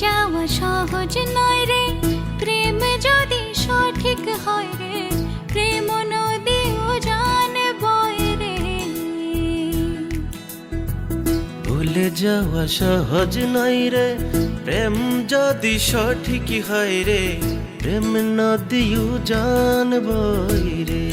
সহজ নয় রে। প্রেম যদি সঠিক হয় রে, প্রেম নদীও জানে বয় রে। ভুলে যাওয়া সহজ নয় রে, প্রেম যদি সঠিক হয় রে, প্রেম নদীও জানবই রে।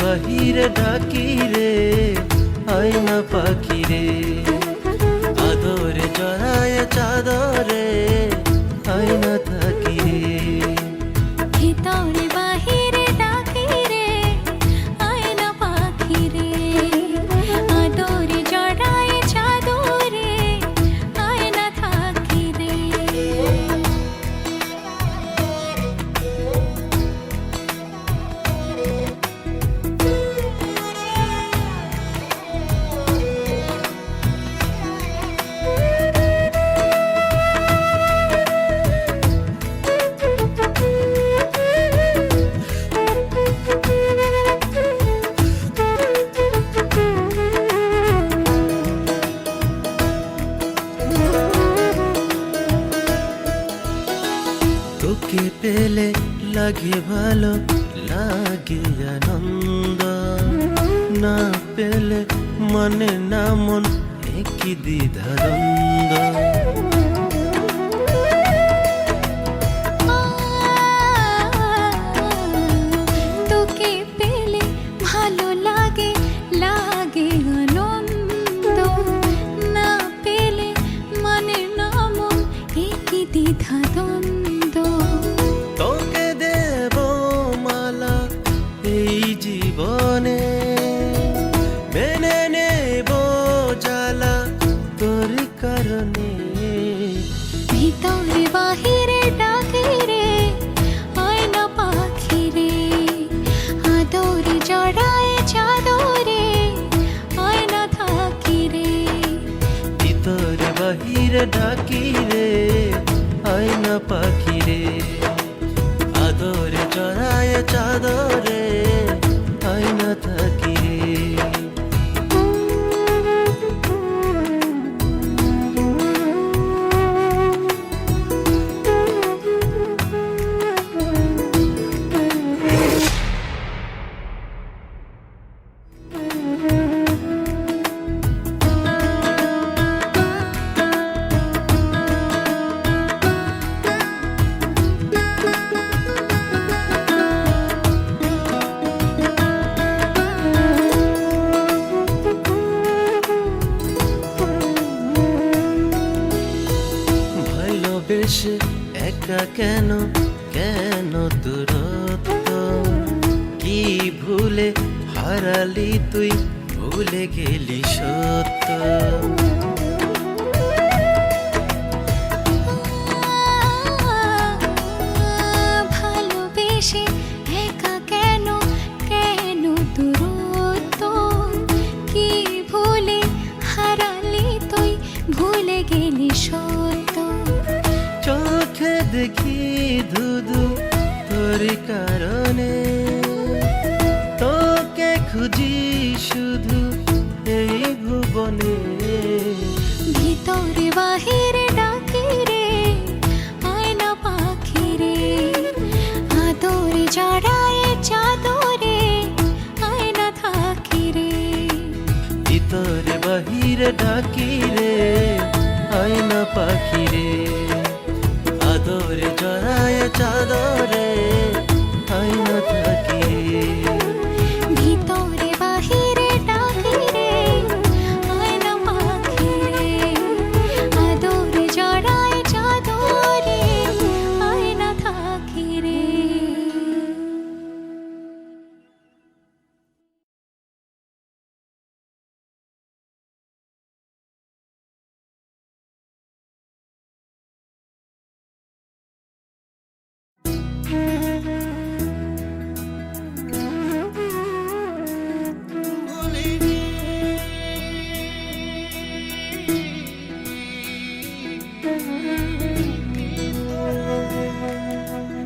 বাহিরে ডাকি রে আয়না পাখি রে। আদরে জড়ায় চাদরে আয়না থাকি তোকে পেলে লাগে ভালো লাগে আনন্দ। না পেলে মনে না মন একই দ্বিধাদ্বন্দ্ব। কারণে ভিতরে বাহিরে ডাকে রে আয়না পাখি রে আদরে জড়ায় চাদরে আয়না থাকি রে ভিতরে বাহিরে ডাকি রে আয়না পাখি রে আদরে চড়ায় চাদরে আয়না থাকি একা কেন কেন দূরত্ব? কি ভুলে হারালি তুই ভুলে গেলি সত্য? তোর কারণে তোকে খুঁজি শুধু এই ভুবনে। ভিতরে বাহিরে ডাকি রে আয়না পাখি রে আদরে জড়ায় চাদরে আয়না থাকি রে ভিতরে বাহিরে ডাকি রে আয়না পাখি রে আদরে জড়ায় চাদর